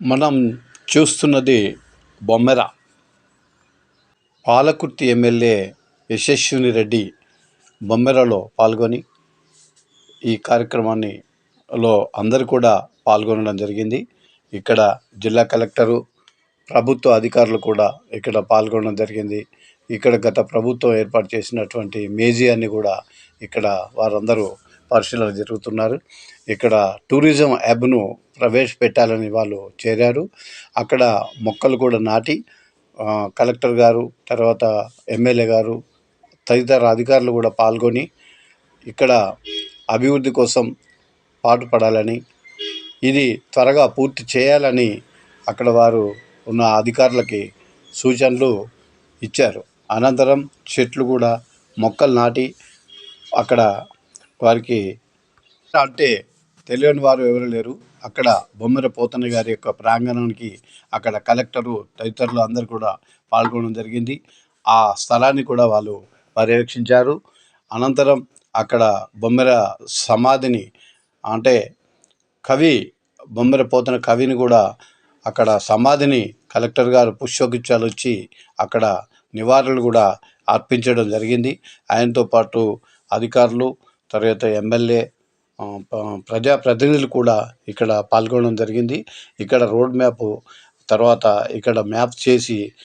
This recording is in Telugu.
మనం చూస్తున్నది బొమ్మెర. పాలకుర్తి ఎమ్మెల్యే యశస్విని రెడ్డి బొమ్మెరలో పాల్గొని ఈ కార్యక్రమాన్ని లో అందరు కూడా పాల్గొనడం జరిగింది. ఇక్కడ జిల్లా కలెక్టరు ప్రభుత్వ అధికారులు కూడా ఇక్కడ పాల్గొనడం జరిగింది. ఇక్కడ గత ప్రభుత్వం ఏర్పాటు చేసినటువంటి మ్యూజియాన్ని కూడా ఇక్కడ వారందరూ పరిశీలన జరుగుతున్నారు. ఇక్కడ టూరిజం యాబ్ను ప్రవేశపెట్టాలని వాళ్ళు చేరారు. అక్కడ మొక్కలు కూడా నాటి కలెక్టర్ గారు తర్వాత ఎమ్మెల్యే గారు తదితర అధికారులు కూడా పాల్గొని ఇక్కడ అభివృద్ధి కోసం పాటుపడాలని ఇది త్వరగా పూర్తి చేయాలని అక్కడ వారు ఉన్న అధికారులకి సూచనలు ఇచ్చారు. అనంతరం చెట్లు కూడా మొక్కలు నాటి అక్కడ వారికి అంటే తెలియని వారు ఎవరు లేరు. అక్కడ బొమ్మెర పోతన్న గారి యొక్క ప్రాంగణానికి అక్కడ కలెక్టరు తదితరులు అందరూ కూడా పాల్గొనడం జరిగింది. ఆ స్థలాన్ని కూడా వాళ్ళు పర్యవేక్షించారు. అనంతరం అక్కడ బొమ్మెర సమాధిని అంటే కవి బొమ్మెర పోతన కవిని కూడా అక్కడ సమాధిని కలెక్టర్ గారు పుష్పగుచ్చాలు వచ్చి అక్కడ నివారణలు కూడా అర్పించడం జరిగింది. ఆయనతో పాటు అధికారులు తర్వాత ఎమ్మెల్యే ప్రజా ప్రతినిధులు ప్రజాప్రతినిధులు కూడా ఇక్కడ పాల్గొనడం జరిగింది. ఇక్కడ రోడ్ మ్యాప్ తర్వాత ఇక్కడ మ్యాప్ చేసి